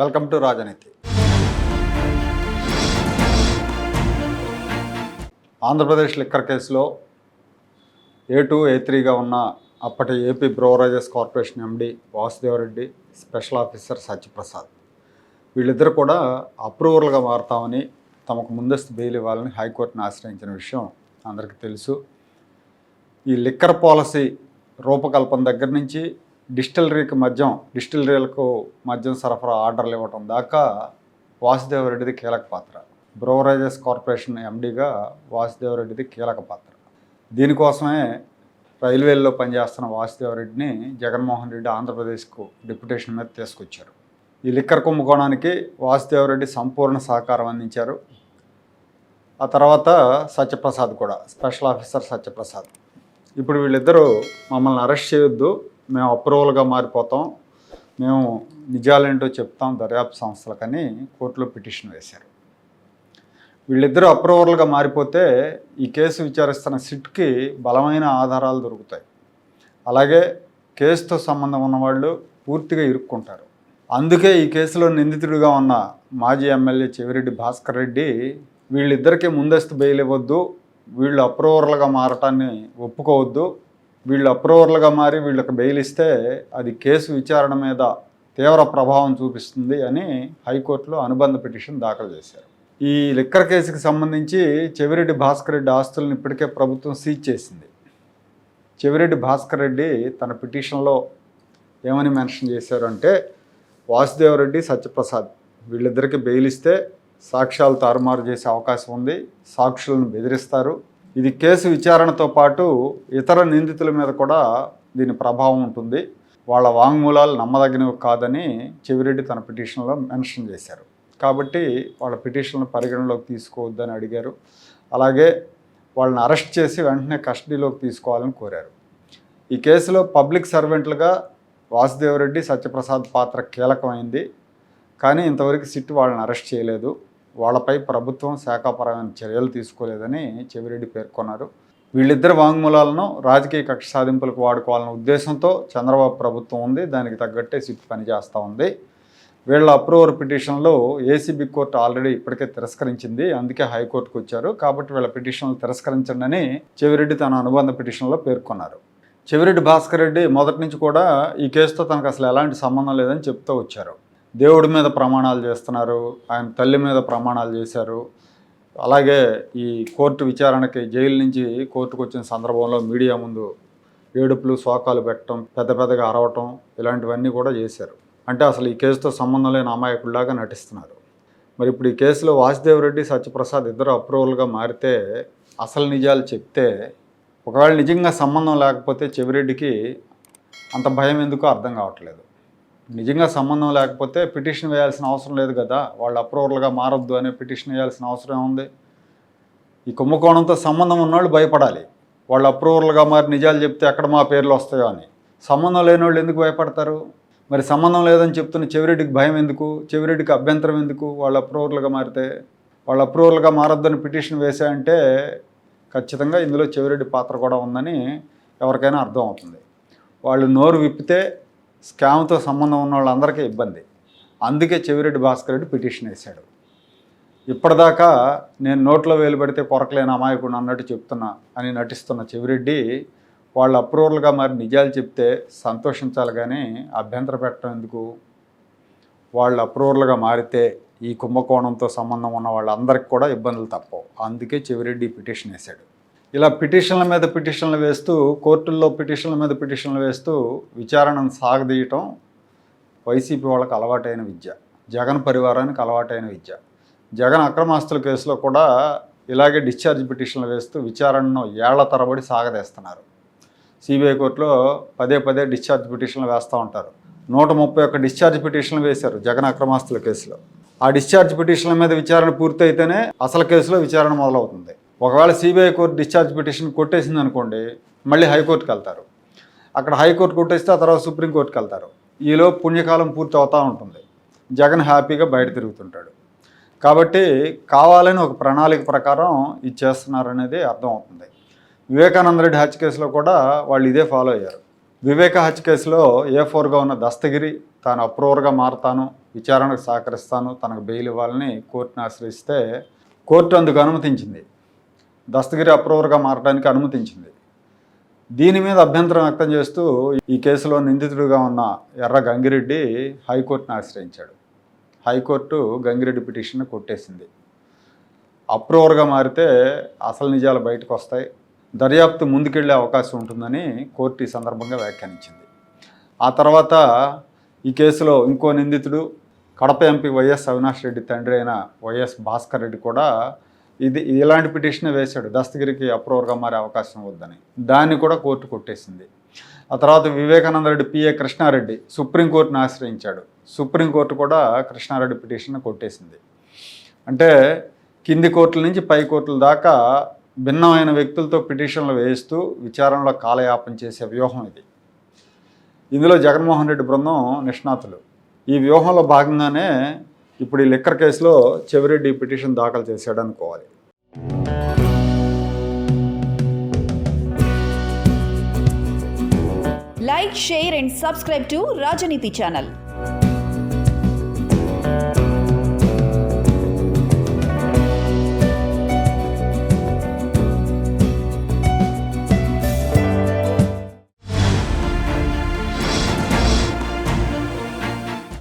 Welcome to రాజనీతి. Andhra Pradesh liquor కేసులో ఏ two ఏ త్రీగా ఉన్న అప్పటి AP beverages corporation MD Vasudeva Reddy special officer Satyaprasad. వీళ్ళిద్దరు కూడా అప్రూవర్లుగా మారుతామని తమకు ముందస్తు బెయిల్ ఇవ్వాలని హైకోర్టును ఆశ్రయించిన విషయం అందరికీ తెలుసు. ఈ లిక్కర్ పాలసీ రూపకల్పన దగ్గర నుంచి డిస్టిలరీకి మద్యం డిస్టిలరీలకు మద్యం సరఫరా ఆర్డర్లు ఇవ్వటం దాకా వాసుదేవరెడ్డిది కీలక పాత్ర. బ్రోవరేజెస్ కార్పొరేషన్ ఎండీగా వాసుదేవరెడ్డిది కీలక పాత్ర. దీనికోసమే రైల్వేల్లో పనిచేస్తున్న వాసుదేవరెడ్డిని జగన్మోహన్ రెడ్డి ఆంధ్రప్రదేశ్కు డిప్యుటేషన్ మీద తీసుకొచ్చారు. ఈ లిక్కర్ కుంభకోణానికి వాసుదేవరెడ్డి సంపూర్ణ సహకారం అందించారు. ఆ తర్వాత సత్యప్రసాద్ కూడా స్పెషల్ ఆఫీసర్ సత్యప్రసాద్. ఇప్పుడు వీళ్ళిద్దరూ మమ్మల్ని అరెస్ట్ చేయొద్దు. మేము అప్రూవల్గా మారిపోతాం. మేము నిజాలేంటో చెప్తాం దర్యాప్తు సంస్థలకని కోర్టులో పిటిషన్ వేశారు. వీళ్ళిద్దరూ అప్రూవల్గా మారిపోతే ఈ కేసు విచారిస్తున్న సిట్కి బలమైన ఆధారాలు దొరుకుతాయి. అలాగే కేసుతో సంబంధం ఉన్నవాళ్ళు పూర్తిగా ఇరుక్కుంటారు. అందుకే ఈ కేసులో నిందితుడిగా ఉన్న మాజీ ఎమ్మెల్యే చెవిరెడ్డి భాస్కర్ రెడ్డి వీళ్ళిద్దరికీ ముందస్తు బెయిల్ ఇవ్వద్దు వీళ్ళు అప్రూవర్లుగా మారటాన్ని ఒప్పుకోవద్దు వీళ్ళు అప్రూవర్లుగా మారి వీళ్ళకి బెయిల్ ఇస్తే అది కేసు విచారణ మీద తీవ్ర ప్రభావం చూపిస్తుంది అని హైకోర్టులో అనుబంధ పిటిషన్ దాఖలు చేశారు. ఈ లిక్కర్ కేసుకి సంబంధించి చెవిరెడ్డి భాస్కర్ రెడ్డి ఆస్తులను ఇప్పటికే ప్రభుత్వం సీజ్ చేసింది. చెవిరెడ్డి భాస్కర్ రెడ్డి తన పిటిషన్లో ఏమని మెన్షన్ చేశారు అంటే వాసుదేవరెడ్డి సత్యప్రసాద్ వీళ్ళిద్దరికి బెయిల్ ఇస్తే సాక్ష్యాలు తారుమారు చేసే అవకాశం ఉంది సాక్షులను బెదిరిస్తారు ఇది కేసు విచారణతో పాటు ఇతర నిందితుల మీద కూడా దీని ప్రభావం ఉంటుంది. వాళ్ళ వాంగ్మూలాలు నమ్మదగినవి కాదని చెవిరెడ్డి తన పిటిషన్లో మెన్షన్ చేశారు. కాబట్టి వాళ్ళ పిటిషన్ను పరిగణలోకి తీసుకోవద్దని అడిగారు. అలాగే వాళ్ళని అరెస్ట్ చేసి వెంటనే కస్టడీలోకి తీసుకోవాలని కోరారు. ఈ కేసులో పబ్లిక్ సర్వెంట్లుగా వాసుదేవరెడ్డి సత్యప్రసాద్ పాత్ర కీలకమైంది. కానీ ఇంతవరకు సిట్ వాళ్ళని అరెస్ట్ చేయలేదు. వాళ్ళపై ప్రభుత్వం శాఖాపరమైన చర్యలు తీసుకోలేదని చెవిరెడ్డి పేర్కొన్నారు. వీళ్ళిద్దరు వాంగ్మూలాలను రాజకీయ కక్ష సాధింపులకు వాడుకోవాలన్న ఉద్దేశంతో చంద్రబాబు ప్రభుత్వం ఉంది దానికి తగ్గట్టే సిట్ పనిచేస్తూ ఉంది. వీళ్ళ అప్రూవర్ పిటిషన్లో ఏసీబీ కోర్టు ఆల్రెడీ ఇప్పటికే తిరస్కరించింది అందుకే హైకోర్టుకు వచ్చారు. కాబట్టి వీళ్ళ పిటిషన్లు తిరస్కరించండి అని చెవిరెడ్డి తన అనుబంధ పిటిషన్లో పేర్కొన్నారు. చెవిరెడ్డి భాస్కర్ రెడ్డి మొదటి నుంచి కూడా ఈ కేసుతో తనకు అసలు ఎలాంటి సంబంధం లేదని చెప్తూ వచ్చారు. దేవుడి మీద ప్రమాణాలు చేస్తున్నారు ఆయన తల్లి మీద ప్రమాణాలు చేశారు. అలాగే ఈ కోర్టు విచారణకి జైలు నుంచి కోర్టుకు వచ్చిన సందర్భంలో మీడియా ముందు ఏడుపులు శోకాలు పెట్టడం పెద్ద పెద్దగా అరవటం ఇలాంటివన్నీ కూడా చేశారు. అంటే అసలు ఈ కేసుతో సంబంధం లేని అమాయకుల్లాగా నటిస్తున్నారు. మరి ఇప్పుడు ఈ కేసులో వాసుదేవరెడ్డి సత్యప్రసాద్ ఇద్దరు అప్రూవల్గా మారితే అసలు నిజాలు చెప్తే ఒకవేళ నిజంగా సంబంధం లేకపోతే చెవిరెడ్డికి అంత భయం ఎందుకో అర్థం కావట్లేదు. నిజంగా సంబంధం లేకపోతే పిటిషన్ వేయాల్సిన అవసరం లేదు కదా. వాళ్ళు అప్రూవల్గా మారొద్దు అనే పిటిషన్ వేయాల్సిన అవసరం ఉంది ఈ కుంభకోణంతో సంబంధం ఉన్నవాళ్ళు భయపడాలి. వాళ్ళు అప్రూవల్గా మారి నిజాలు చెప్తే ఎక్కడ మా పేర్లు వస్తాయో అని. సంబంధం లేని వాళ్ళు ఎందుకు భయపడతారు? మరి సంబంధం లేదని చెప్తున్న చెవిరెడ్డికి భయం ఎందుకు? చెవిరెడ్డికి అభ్యంతరం ఎందుకు? వాళ్ళు అప్రూవల్గా మారితే వాళ్ళు అప్రూవల్గా మారొద్దని పిటిషన్ వేశాయంటే ఖచ్చితంగా ఇందులో చెవిరెడ్డి పాత్ర కూడా ఉందని ఎవరికైనా అర్థం అవుతుంది. వాళ్ళు నోరు విప్పితే స్కామ్తో సంబంధం ఉన్న వాళ్ళందరికీ ఇబ్బంది. అందుకే చెవిరెడ్డి భాస్కర్ రెడ్డి పిటిషన్ వేశాడు. ఇప్పటిదాకా నేను నోట్లో వేలు పెడితే పొరకలేని అమాయకుడు అన్నట్టు చెప్తున్నా అని నటిస్తున్న చెవిరెడ్డి వాళ్ళు అప్రూవల్గా మరి నిజాలు చెప్తే సంతోషించాలి కానీ అభ్యంతర పెట్టడం ఎందుకు? వాళ్ళు అప్రూవల్గా మారితే ఈ కుంభకోణంతో సంబంధం ఉన్న వాళ్ళందరికీ కూడా ఇబ్బందులు తప్పవు. అందుకే చెవిరెడ్డి పిటిషన్ వేశాడు. ఇలా పిటిషన్ల మీద పిటిషన్లు వేస్తూ కోర్టుల్లో పిటిషన్ల మీద పిటిషన్లు వేస్తూ విచారణను సాగదీయటం వైసీపీ వాళ్ళకి అలవాటైన విద్య. జగన్ పరివారానికి అలవాటైన విద్య. జగన్ అక్రమాస్తుల కేసులో కూడా ఇలాగే డిశ్చార్జ్ పిటిషన్లు వేస్తూ విచారణను ఏళ్ళ తరబడి సాగదీస్తున్నారు. సిబిఐ కోర్టులో పదే పదే డిశ్చార్జ్ పిటిషన్లు వేస్తూ ఉంటారు. నూట ముప్పై ఒక్క డిశ్చార్జ్ పిటిషన్లు వేశారు జగన్ అక్రమాస్తుల కేసులో. ఆ డిశ్చార్జ్ పిటిషన్ల మీద విచారణ పూర్తయితేనే అసలు కేసులో విచారణ మొదలవుతుంది. ఒకవేళ సిబిఐ కోర్టు డిశ్చార్జ్ పిటిషన్ కొట్టేసింది అనుకోండి మళ్ళీ హైకోర్టుకి వెళ్తారు. అక్కడ హైకోర్టు కొట్టేస్తే ఆ తర్వాత సుప్రీంకోర్టుకి వెళ్తారు. ఈలో పుణ్యకాలం పూర్తి అవుతూ ఉంటుంది. జగన్ హ్యాపీగా బయట తిరుగుతుంటాడు. కాబట్టి కావాలని ఒక ప్రణాళిక ప్రకారం ఇది చేస్తున్నారనేది అర్థమవుతుంది. వివేకానంద రెడ్డి హత్య కేసులో కూడా వాళ్ళు ఇదే ఫాలో అయ్యారు. వివేక హత్య కేసులో ఏ ఫోర్గా ఉన్న దస్తగిరి తాను అప్రూవర్గా మారతాను విచారణకు సహకరిస్తాను తనకు బెయిల్ ఇవ్వాలని కోర్టును ఆశ్రయిస్తే కోర్టు అందుకు అనుమతించింది. దస్తగిరి అప్రూవర్గా మారడానికి అనుమతించింది. దీని మీద అభ్యంతరం వ్యక్తం చేస్తూ ఈ కేసులో నిందితుడిగా ఉన్న ఎర్ర గంగిరెడ్డి హైకోర్టును ఆశ్రయించాడు. హైకోర్టు గంగిరెడ్డి పిటిషన్ కొట్టేసింది. అప్రూవర్గా మారితే అసలు నిజాలు బయటకు వస్తాయి దర్యాప్తు ముందుకెళ్ళే అవకాశం ఉంటుందని కోర్టు ఈ సందర్భంగా వ్యాఖ్యానించింది. ఆ తర్వాత ఈ కేసులో ఇంకో నిందితుడు కడప ఎంపీ వైఎస్ అవినాష్ రెడ్డి తండ్రి అయిన వైఎస్ భాస్కర్ రెడ్డి కూడా ఇది ఇలాంటి పిటిషన్ వేశాడు. దస్తగిరికి అప్రూవర్గా మారే అవకాశం వద్దని. దాన్ని కూడా కోర్టు కొట్టేసింది. ఆ తర్వాత వివేకానంద రెడ్డి పిఏ కృష్ణారెడ్డి సుప్రీంకోర్టును ఆశ్రయించాడు. సుప్రీంకోర్టు కూడా కృష్ణారెడ్డి పిటిషన్ కొట్టేసింది. అంటే కింది కోర్టుల నుంచి పై కోర్టుల దాకా భిన్నమైన వ్యక్తులతో పిటిషన్లు వేయిస్తూ విచారణలో కాలయాపన చేసే వ్యూహం ఇది. ఇందులో జగన్మోహన్ రెడ్డి బృందం నిష్ణాతులు. ఈ వ్యూహంలో భాగంగానే ఇప్పుడు ఈ లిక్కర్ కేసులో చెవిరెడ్డి పిటిషన్ దాఖలు చేశాడు అనుకోవాలి like share and subscribe to Rajaneethi channel